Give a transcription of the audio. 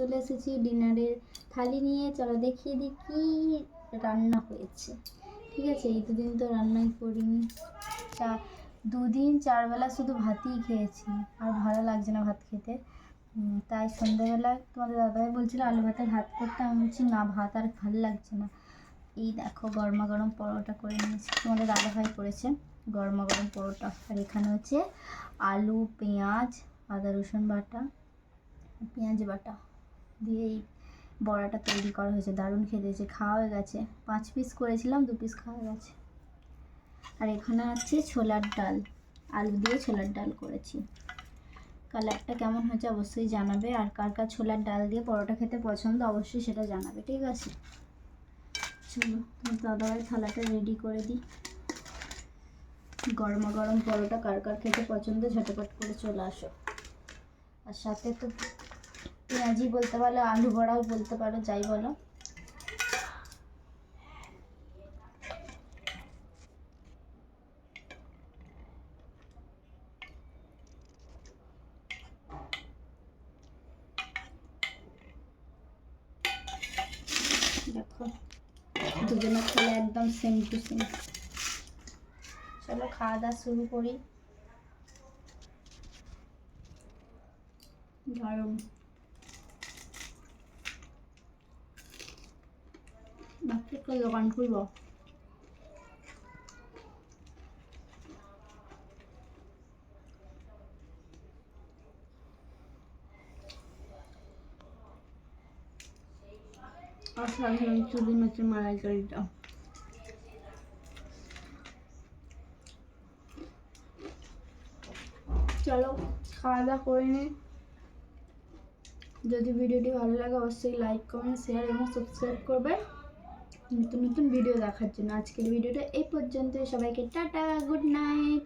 চলে এসেছি ডিনারের থালি নিয়ে। চলো দেখিয়ে দিই কী রান্না হয়েছে। ঠিক আছে, এই দুদিন তো রান্নাই করিনি। চা দুদিন চারবেলা শুধু ভাতই খেয়েছি, আর ভালো লাগছে না ভাত খেতে। তাই সন্ধ্যেবেলা তোমাদের দাদাভাই বলছিল আলু ভাতের ভাত করতে। আমি বলছি, না, ভাত আর ভালো লাগছে না। এই দেখো, গরমা গরম পরোটা করে নিয়েছি। তোমাদের দাদাভাই করেছে গরমা গরম পরোটা। আর এখানে হচ্ছে আলু, পেঁয়াজ, আদা রসুন বাটা, পেঁয়াজ বাটা। দিয়ে এই বড়াটা তৈরি করা হয়েছে। দারুণ খেতে হয়েছে। খাওয়া হয়ে গেছে। পাঁচ পিস করেছিলাম, দু পিস খাওয়া গেছে। আর এখানে আছে ছোলার ডাল। আলু দিয়ে ছোলার ডাল করেছি। কালারটা কেমন হয়েছে অবশ্যই জানাবে। আর কার কার ছোলার ডাল দিয়ে পরোটা খেতে পছন্দ, অবশ্যই সেটা জানাবে। ঠিক আছে? চলো দাদাভাই থালাটা রেডি করে দিই। গরমা গরম পরোটা কার কার খেতে পছন্দ, ঝটপট করে চলে আসো। আর সাথে তো পেঁয়াজি বলতে পারো, আলু বড়াও বলতে পারো, যাই বলো। দেখো দুজনের একদম সেম টু সেম চলো খাওয়া দাওয়া শুরু করি। দারুণ দোকান খুলবো। চুলি খাওয়া দাওয়া করে নিই যদি ভিডিওটি ভালো লাগে, অবশ্যই লাইক কমেন্ট শেয়ার এবং সাবস্ক্রাইব করবে। নতুন নতুন ভিডিও দেখার জন্য। আজকের ভিডিওটা এই পর্যন্ত সবাইকে টাটা গুড নাইট